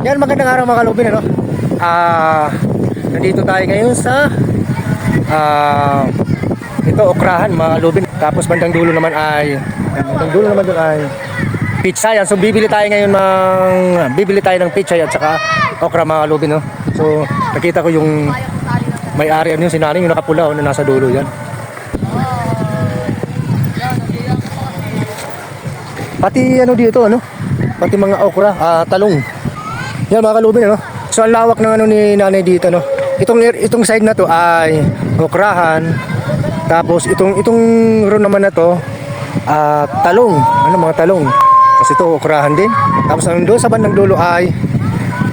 Yan, magandang araw mga kalubin, ano? Ah, nandito tayo ngayon sa ah, ito, okrahan mga kalubin. Tapos bandang dulo naman ay bandang dulo naman doon ay pizza yan. So bibili tayo ngayon ng bibili tayo ng pizza at saka okra mga kalubin, no? So nakita ko yung may-ari ano yung sinaring yung nakapula na nasa dulo yan. Pati ano dito ano? Pati mga okra, ah, talong. Yan mga kalubin ano. So ang lawak ng ano ni nanay dito no. Itong itong side na to ay okrahan. Tapos itong itong row naman na to ah, talong. Ano mga talong. Kasi ito okrahan din. Tapos ang doon sa bandang dulo ay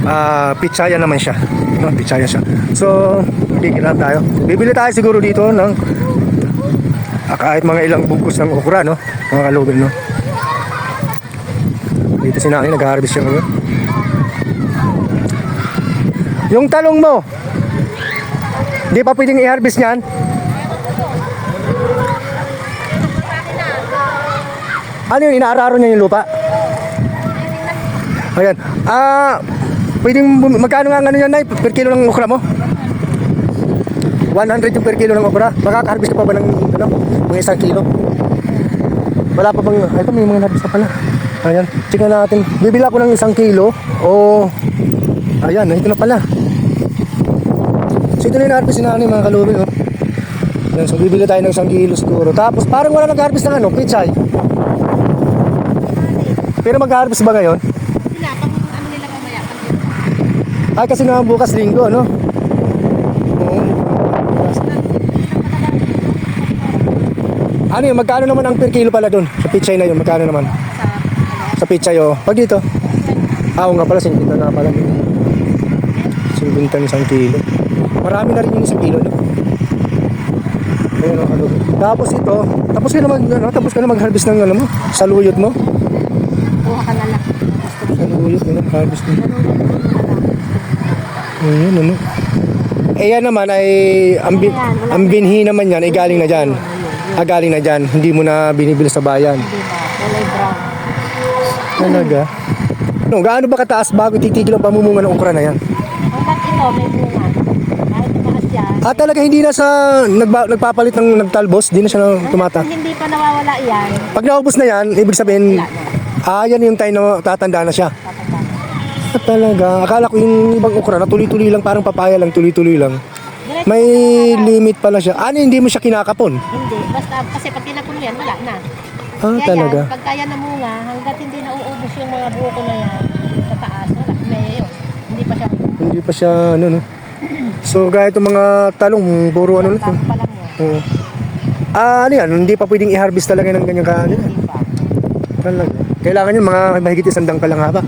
ah, pitsaya naman siya. No, pitsaya siya. So, kikita tayo. Bibili tayo siguro dito ng ah, kahit mga ilang bungkus ng okra no. Mga kalubin no. Dito si Nani, nag-harvest siya ngayon. Yung talong mo, hindi pa pwedeng i-harvest niyan. Ano yun, inaararo niya yung lupa? Ayan. Ah, pwedeng, magkano nga ano yan, Nay? Per kilo ng okra mo? 100 yung per kilo ng okra. Makaka-harvest ka pa ba ng, ano, mga isang kilo? Wala pa bang, ito may mga harvest na pala. Ayan, tingnan natin. Bibili ako ng isang kilo o ayan, ito na pala. So ito na yung harvest na mga kalubin. Oh. Ayan, so bibili tayo ng isang kilo siguro. Tapos parang wala nag-harvest ng ano, pichay. Pero mag-harvest ba ngayon? Sila, pag ano nila mamaya, Ay kasi naman bukas linggo, no? Oo. Ano yun, magkano naman ang per kilo pala doon? Sa pichay na yun, magkano naman? sa, Sa pichay, oh. Pag dito? Ah, nga pala, 50 na pala. 50 ng isang kilo. Marami na rin yung isang kilo, no? Ayun, ano. Tapos ito, tapos ka na mag, ano, tapos ka na mag-harvest ng ano mo, saluyot mo. kuha ka na lang. Saluyot, ano, harvest mo. Ayun, ano. Eh yan naman ay ang, bin, ang binhi naman yan ay galing na dyan. Ah, galing na dyan. Hindi mo na binibili sa bayan. Ba? Brown. Talaga? No, gaano ba kataas bago titigil ang pamumunga ng okra na yan? Ito, may bunga. Kahit tumakas yan. Ah, talaga hindi na sa nagba, nagpapalit ng nagtalbos, hindi na siya na tumata. Hindi pa nawawala yan, Pag naubos na yan, ibig sabihin, wala na. ah, yan yung time na tatanda na siya. Tatanda. Ah, talaga. Akala ko yung ibang okra na tuloy-tuloy lang, parang papaya lang, tuloy-tuloy lang. Diretso May na- limit pala siya. Ano, hindi mo siya kinakapon? Hindi. Basta, kasi pag tinapon mo yan, wala na. Ah, Kaya talaga. yan, pagka yan namunga, hanggat hindi nauubos yung mga buko na yan, sa taas, wala. May yun. Hindi pa siya. Hindi pa siya, ano, no. So, gaya itong mga talong, puro ano na to. Tapos pa lang yun. Oo. Ah, ano yan? Hindi pa pwedeng i-harvest talaga ng ganyan ka, ano yan. Talaga. Kailangan yun, mga mahigit isang dangkal lang haba.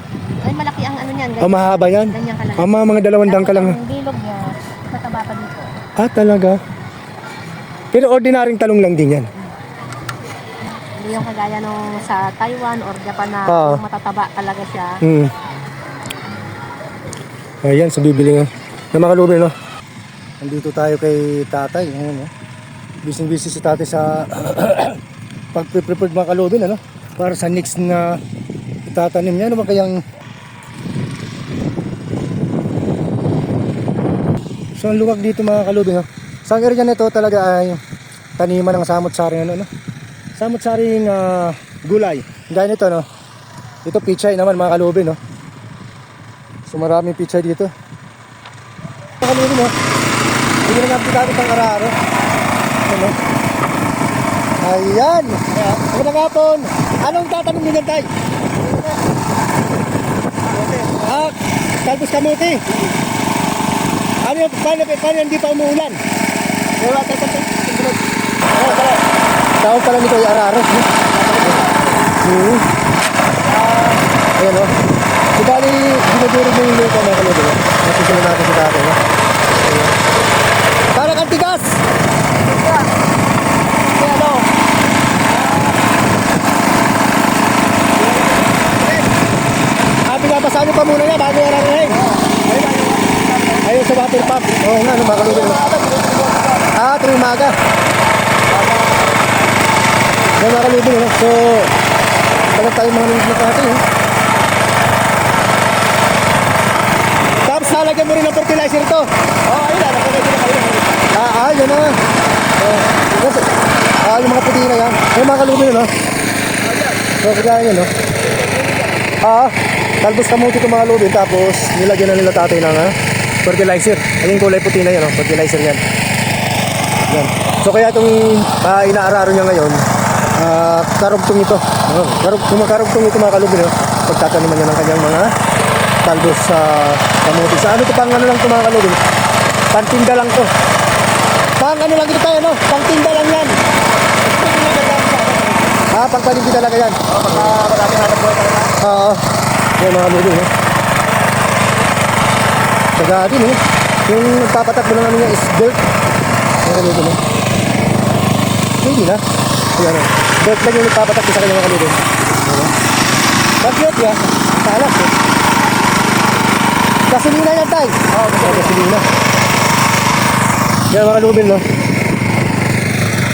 Ay, malaki ang ano niyan. Ah, mahaba yan? Ganyan kalaki. Ah, mga, mga dalawang dangkal lang. Ang bilog niya, mataba pa dito. Ah, talaga? Pero ordinaryong talong lang din yan. Hindi yung kagaya nung sa Taiwan or Japan na yung matataba talaga siya. Hmm. Ayan, so bibili nga. Na mga kalubi, no? Nandito tayo kay tatay. Ayan, no? Busy-busy si tatay sa pag-prepared mga kalubin, ano? Para sa next na itatanim niya. Ano ba kayang... So, ang luwag dito mga kalubin, no? Sa area nito talaga ay taniman ng samot-saring ano, no? Samot-saring ah, gulay. Gaya nito, no? Ito pichay naman mga kalubin, no? So maraming pichay dito. Kalubin, no? Hindi na nga pitado pang araro. Ano? Ayan! Magandang hapon! Anong tatanong nyo tay? Ah, talbos kamuti. Ano yung, paano, paano hindi pa umuulan? Wala tayo tayo. Oh. Tawag pala nito ay araro. Hmm. Ayan o. So, bali, dinudurog mo yung lupa mga kalod. No? Nasusunod natin si tatay. Ayan. Parang ang tigas! Kaya ano? Ah, pinapasaan nyo pa muna niya bago yung ararahin. Ayun sa water pump. Oo nga, ano, mga kalod. no? Ah, tuwing umaga. Yan mga kalubin, no? So, talag tayo mga na natin, eh. Lalagyan mo rin ng fertilizer to. Oh, ayun na, nakalagay ko na kayo. Ah, ah, yan na. Oh, ah, yung mga puti na yan. Yung mga kalubi no? So, kagaya yan, no? Ah, talbos kamuti itong mga lubin, tapos nilagyan na nila tatay ng ah, fertilizer. Ayun kulay puti na yan, no? Fertilizer yan. Yan. So, kaya itong ah, inaararo niya ngayon, ah, karugtong ito. Oh, karug, kumakarugtong ito mga kalubi, no? Pagtataniman niya ng kanyang mga talbos sa kamuti. Sa ano ito pang ano lang ito mga kalubi? Pantinda lang to. Pang ano lang ito tayo, no? Pangtinda lang yan. Ah, pang paninda talaga yan. Oh, pagka marami hanap buhay talaga. Oo. Yan mga lulu, no? Saka din, eh. Yung papatak mo ng ano niya is dirt. Mga lulu, no? Hindi na. Ayan, no? Dirt lang yung nagpapatak sa kanya mga. Ayan. Bagyot yan. Talas, eh. Gasolina yan, tay. Oo, oh, gasolina. Yan mga kalubin, no?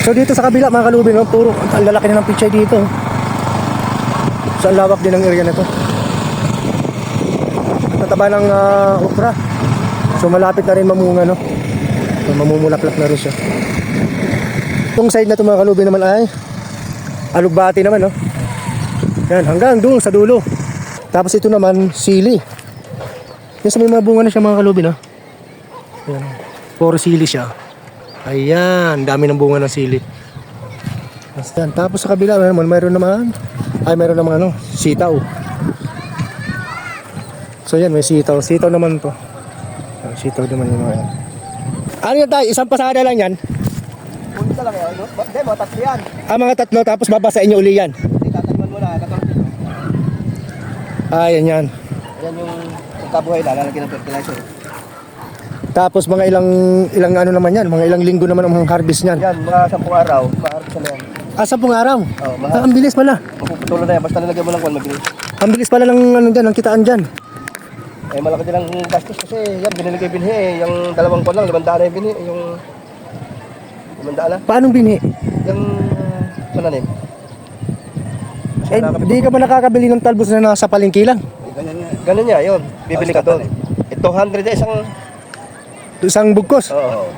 So dito sa kabila mga kalubin, no? Puro, ang lalaki na ng pichay dito. So ang lawak din ng area na to. Tataba ng ah, okra. So malapit na rin mamunga, no? So, mamumulaklak na rin siya. Itong side na to mga kalubin naman ay alugbati naman, no? Yan, hanggang doon sa dulo. Tapos ito naman, sili. Yan sa may mga bunga na siya mga kalubin, no? Yan. Puro sili siya. Ayan, dami ng bunga ng sili. Basta yan. Tapos sa kabila naman, mayroon naman, ay mayroon naman ano, sitaw. So yan, may sitaw. Sitaw naman to. Sitaw naman yung mga yan. Ano yan tayo? Isang pasada lang yan. Punta talaga yan. Hindi, mga tatlo yan. Ah, mga tatlo, tapos babasain nyo uli yan. Hindi, tatayman mo na. Dito. Ah, yan pagkabuhay na, lalagyan ng fertilizer. Tapos mga ilang ilang ano naman yan, mga ilang linggo naman ang harvest niyan. Yan, mga sampung araw, ma-harvest na yan. Ah, sampung araw. Oh, Ah, ang bilis pala. mapuputulan na yan. Basta nilagyan mo lang kung mabilis. Ang bilis pala ng ano dyan, ng kitaan dyan. Eh, malaki din ang gastos kasi yan, binili kay binhi eh. Yung dalawang kon lang, limandaan na yung binhi. Yung limandaan na. Paano binhi? Yung mananim. Eh, di ka ba nakakabili ng talbos na nasa palengke lang? Ganun niya, yun. Bibili ka doon. Ito 100 eh, isang... Isang bugkos. Oo.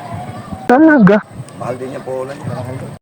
Talaga? Mahal din niya po ulan.